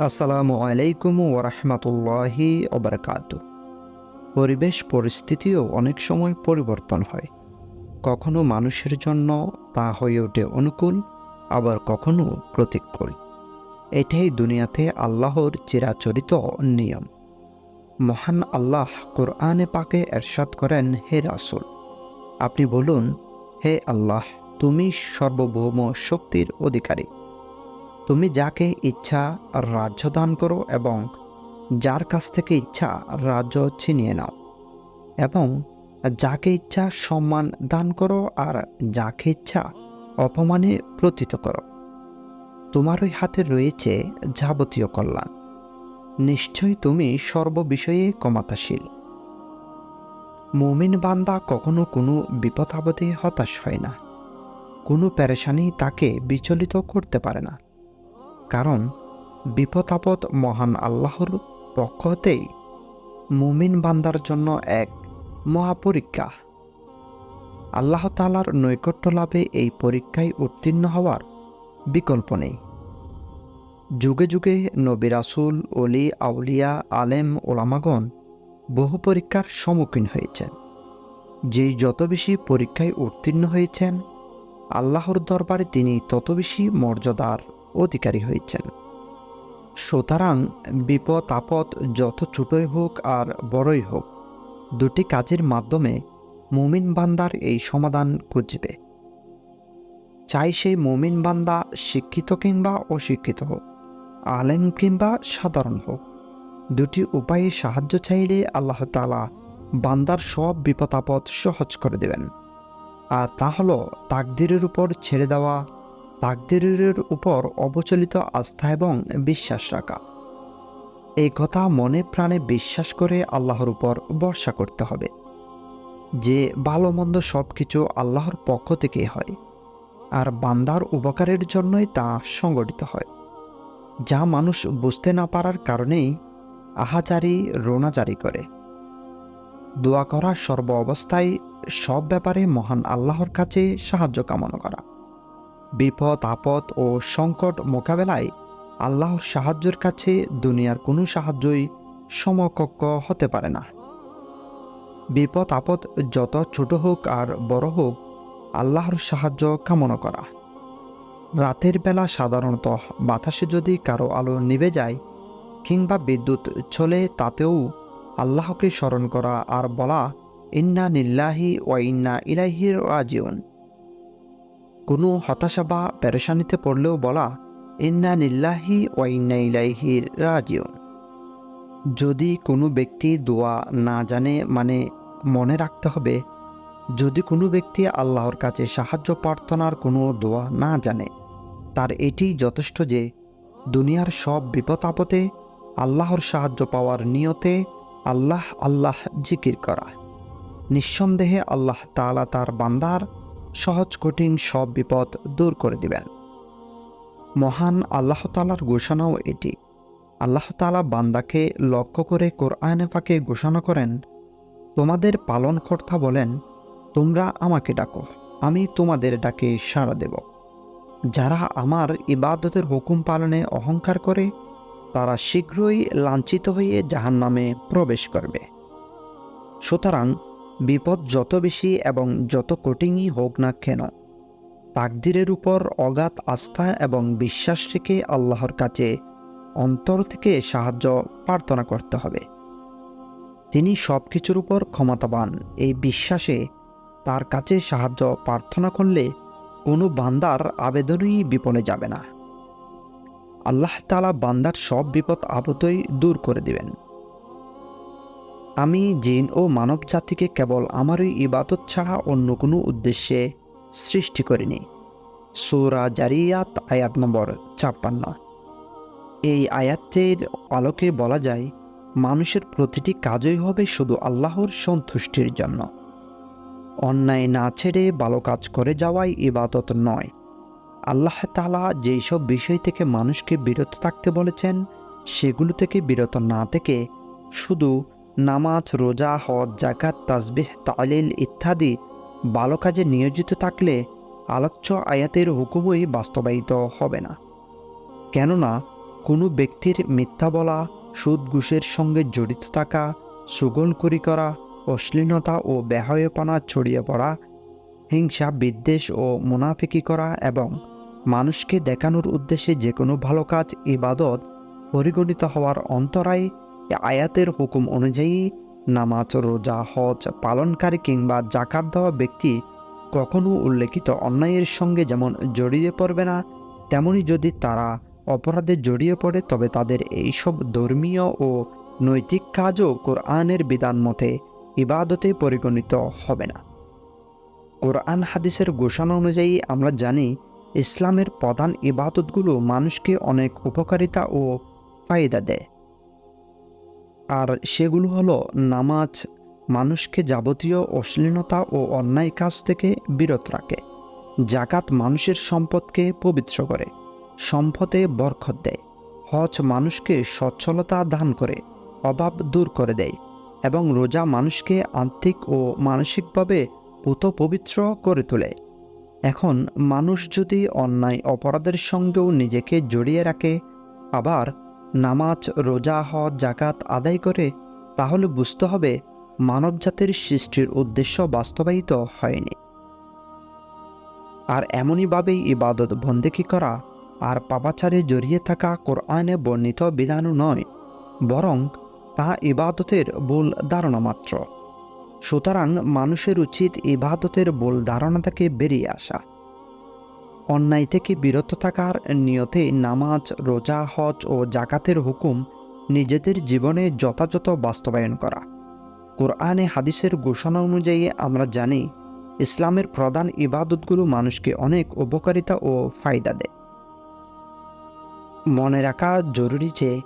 আসসালামু আলাইকুম ওরহমতুল্লাহি ওবরকাত। পরিবেশ পরিস্থিতিও অনেক সময় পরিবর্তন হয়। কখনো মানুষের জন্য তা হয়ে ওঠে অনুকূল, আবার কখনো প্রতিকূল। এটাই দুনিয়াতে আল্লাহর চিরাচরিত নিয়ম। মহান আল্লাহ কোরআনে পাকে এরশাদ করেন, হে রাসুল, আপনি বলুন, হে আল্লাহ, তুমি সর্বভৌম শক্তির অধিকারী। তুমি যাকে ইচ্ছা রাজ্য দান করো এবং যার কাছ থেকে ইচ্ছা রাজ্য ছিনিয়ে নাও। এবং যাকে ইচ্ছা সম্মান দান করো আর যাকে ইচ্ছা অপমানে প্রতীত করো। তোমার ওই হাতে রয়েছে যাবতীয় কল্যাণ। নিশ্চয়ই তুমি সর্ববিষয়ে ক্ষমতাশীল। মুমিন বান্দা কখনো কোনো বিপদ আপদে হতাশ হয় না। কোনো প্যারেশানি তাকে বিচলিত করতে পারে না। কারণ বিপদ আপদ মহান আল্লাহর পক্ষ হতেই মুমিন বান্দার জন্য এক মহাপরীক্ষা। আল্লাহ তালার নৈকট্য লাভে এই পরীক্ষায় উত্তীর্ণ হওয়ার বিকল্প নেই। যুগে যুগে নবী রাসুল অলি আউলিয়া, আলেম, ওলামাগণ বহু পরীক্ষার সম্মুখীন হয়েছেন। যেই যত বেশি পরীক্ষায় উত্তীর্ণ হয়েছেন, আল্লাহর দরবারে তিনি তত বেশি মর্যাদার অধিকারী হয়েছেন। সুতরাং বিপদ আপদ যত ছোটই হোক আর বড়ই হোক, দুটি কাজের মাধ্যমে মুমিন বান্দার এই সমাধান খুঁজবে। চাই সেই মুমিন বান্দা শিক্ষিত কিংবা অশিক্ষিত হোক, আলেম কিংবা সাধারণ হোক। দুটি উপায়ে সাহায্য চাইলে আল্লাহ তালা বান্দার সব বিপদ আপদ সহজ করে দেবেন। আর তা হলো তাকদিরের উপর ছেড়ে দেওয়া তাকদিরের উপর অবচলিত আস্থা এবং বিশ্বাস রাখা। এই কথা মনে প্রাণে বিশ্বাস করে আল্লাহর উপর ভরসা করতে হবে। যে ভালো মন্দ সব কিছু আল্লাহর পক্ষ থেকে হয়, আর বান্দার উপকারের জন্যই তা সংগঠিত হয়। যা মানুষ বুঝতে না পারার কারণেই আহাজারি, রোনাজারি করে। দোয়া করা সর্ব অবস্থায় সব ব্যাপারে মহান আল্লাহর কাছে সাহায্য কামনা করা। বিপদ, আপদ ও সংকট মোকাবেলায় আল্লাহর সাহায্যের কাছে দুনিয়ার কোনো সাহায্যই সমকক্ষ হতে পারে না। বিপদ, আপদ যত ছোট হোক আর বড় হোক, আল্লাহর সাহায্য কামনা করা। রাতের বেলা সাধারণত বাতাসে যদি কারও আলো নিভে যায় কিংবা বিদ্যুৎ চলে, তাতেও আল্লাহকে স্মরণ করা আর বলা, ইন্না নিল্লাহি ও ইন্না ইলাহির রাজিউন। কোনো হতাশা বা পেরেশানিতে পড়লেও বলা, ইন্না নিল্লাহি ও ইন্না ইলাইহি রাজিউন। যদি কোনো ব্যক্তি দোয়া না জানে মানে মনে রাখতে হবে, যদি কোনো ব্যক্তি আল্লাহর কাছে সাহায্য প্রার্থনার কোনো দোয়া না জানে, তার এটি যথেষ্ট যে, দুনিয়ার সব বিপদ আপদে আল্লাহর সাহায্য পাওয়ার নিয়তে আল্লাহ আল্লাহ জিকির করা। নিঃসন্দেহে আল্লাহ তালা তার বান্দার সহজ, কঠিন সব বিপদ দূর করে দিবেন। মহান আল্লাহ তালার ঘোষণাও এটি। আল্লাহ তালা বান্দাকে লক্ষ্য করে কোরআনে ফাঁকে ঘোষণা করেন, তোমাদের পালনকর্তা বলেন, তোমরা আমাকে ডাকো, আমি তোমাদের ডাকে সাড়া দেব। যারা আমার ইবাদতের হুকুম পালনে অহংকার করে, তারা শীঘ্রই লাঞ্ছিত হয়ে জাহান নামে প্রবেশ করবে। সুতরাং বিপদ যত বেশি এবং যত কঠিনই হোক না কেন, তাকদিরের উপর অগাধ আস্থা এবং বিশ্বাস রেখে আল্লাহর কাছে অন্তর থেকে সাহায্য প্রার্থনা করতে হবে। তিনি সব কিছুর উপর ক্ষমতাবান, এই বিশ্বাসে তার কাছে সাহায্য প্রার্থনা করলে কোনো বান্দার আবেদনই বিপলে যাবে না। আল্লাহ তালা বান্দার সব বিপদ আপদই দূর করে দিবেন। আমি জিন ও মানব জাতিকে কেবল আমারই ইবাদত ছাড়া অন্য কোনো উদ্দেশ্যে সৃষ্টি করিনি। সৌরা জারিয়াত আয়াত নম্বর ছাপ্পান্ন। এই আয়াতের আলোকে বলা যায়, মানুষের প্রতিটি কাজই হবে শুধু আল্লাহর সন্তুষ্টির জন্য। অন্যায় না ছেড়ে ভালো কাজ করে যাওয়াই ইবাদত নয়। আল্লাহ তালা যেই সব বিষয় থেকে মানুষকে বিরত থাকতে বলেছেন, সেগুলো থেকে বিরত না থেকে শুধু নামাজ, রোজা, হজ জাকাত তাসবিহ, তালিল ইত্যাদি ভালো কাজে নিয়োজিত থাকলে আলোচ্য আয়াতের হুকুমই বাস্তবায়িত হবে না। কেননা, কোনো ব্যক্তির মিথ্যা বলা, সুদ ঘুষের সঙ্গে জড়িত থাকা সুগলকুরি করা, অশ্লীলতা ও ব্যাহয়পনা ছড়িয়ে পড়া, হিংসা, বিদ্বেষ ও মুনাফিকি করা এবং মানুষকে দেখানোর উদ্দেশ্যে যে কোনো ভালো কাজ, ইবাদত পরিগণিত হওয়ার অন্তরায় আয়াতের হুকুম অনুযায়ী নামাজ, রোজা, হজ পালনকারী কিংবা জাকাত দেওয়া ব্যক্তি কখনো উল্লেখিত অন্যায়ের সঙ্গে যেমন জড়িয়ে পড়বে না, তেমনি যদি তারা অপরাধে জড়িয়ে পড়ে, তবে তাদের এইসব ধর্মীয় ও নৈতিক কাজও কোরআনের বিধান মতে ইবাদতে পরিগণিত হবে না। কোরআন হাদিসের ঘোষণা অনুযায়ী আমরা জানি, ইসলামের প্রধান ইবাদতগুলো মানুষকে অনেক উপকারিতা ও ফায়দা দেয়। আর সেগুলো হলো নামাজ, মানুষকে যাবতীয় অশ্লীলতা ও অন্যায় কাজ থেকে বিরত রাখে জাকাত মানুষের সম্পদকে পবিত্র করে, সম্পদে বরকত দেয়, হজ মানুষকে সচ্ছলতা দান করে, অভাব দূর করে দেয় এবং রোজা মানুষকে আর্থিক ও মানসিকভাবে পুত পবিত্র করে তোলে। এখন মানুষ যদি অন্যায় অপরাধের সঙ্গেও নিজেকে জড়িয়ে রাখে, আবার নামাজ, রোজা, হজ জাকাত আদায় করে, তাহলে বুঝতে হবে মানবজাতির সৃষ্টির উদ্দেশ্য বাস্তবায়িত হয়নি। আর এমনইভাবেই ইবাদত বন্দেকি করা আর পাপাচারে জড়িয়ে থাকা কোরআনে বর্ণিত বিধানও নয়, বরং তা ইবাদতের ভুল ধারণা মাত্র। সুতরাং মানুষের উচিত ইবাদতের ভুল ধারণা থেকে বেরিয়ে আসা। অন্যায় থেকে বিরত থাকার নিয়তে নামাজ, রোজা, হজ ও জাকাতের হুকুম নিজেদের জীবনে যথাযথ বাস্তবায়ন করা। কোরআনে হাদিসের ঘোষণা অনুযায়ী আমরা জানি, ইসলামের প্রধান ইবাদতগুলো মানুষকে অনেক উপকারিতা ও ফায়দা দেয়। মনে রাখা জরুরি যে,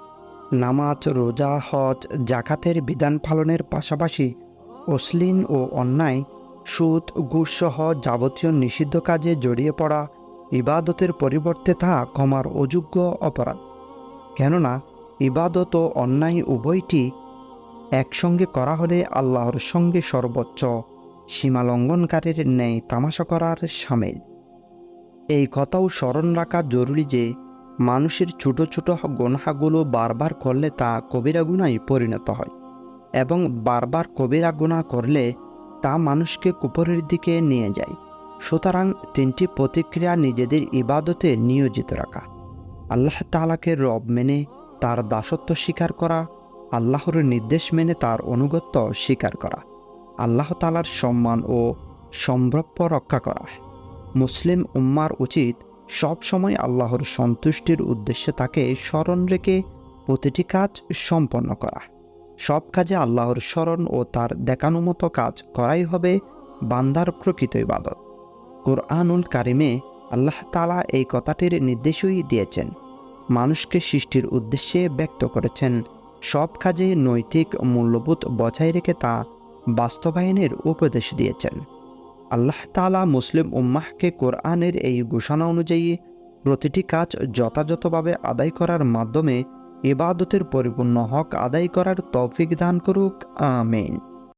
নামাজ, রোজা, হজ জাকাতের বিধান পালনের পাশাপাশি অশ্লীল ও অন্যায়, সুদ ঘুষসহ যাবতীয় নিষিদ্ধ কাজে জড়িয়ে পড়া ইবাদতের পরিবর্তে তা ক্ষমার অযোগ্য অপরাধ। কেননা ইবাদত ও অন্যায় উভয়টি একসঙ্গে করা হলে আল্লাহর সঙ্গে সর্বোচ্চ সীমালঙ্ঘনকারীর ন্যায় তামাশা করার সামিল। এই কথাও স্মরণ রাখা জরুরি যে মানুষের ছোট ছোট গোনাগুলো বারবার করলে তা কবিরা গুণায় পরিণত হয় এবং বারবার কবিরা গুণা করলে তা মানুষকে কুপরের দিকে নিয়ে যায়। সুতরাং তিনটি প্রতিক্রিয়া নিজেদের ইবাদতে নিয়োজিত রাখা। আল্লাহ তালাকে রব মেনে তার দাসত্ব স্বীকার করা, আল্লাহর নির্দেশ মেনে তার অনুগত্য স্বীকার করা, আল্লাহ তালার সম্মান ও সম্ভ্রপ্য রক্ষা করা। মুসলিম উম্মার উচিত সব সময় আল্লাহর সন্তুষ্টির উদ্দেশ্যে তাকে স্মরণ রেখে প্রতিটি কাজ সম্পন্ন করা। সব কাজে আল্লাহর স্মরণ ও তার দেখানো মতো কাজ করাই হবে বান্দার প্রকৃত ইবাদত। কোরআনুল কারিমে আল্লাহ তালা এই কথাটির নির্দেশই দিয়েছেন। মানুষকে সৃষ্টির উদ্দেশ্যে ব্যক্ত করেছেন। সব কাজে নৈতিক মূল্যবোধ বজায় রেখে তা বাস্তবায়নের উপদেশ দিয়েছেন। আল্লাহ তালা মুসলিম উম্মাহকে কোরআনের এই ঘোষণা অনুযায়ী প্রতিটি কাজ যথাযথভাবে আদায় করার মাধ্যমে ইবাদতের পরিপূর্ণ হক আদায় করার তৌফিক দান করুক, আমিন।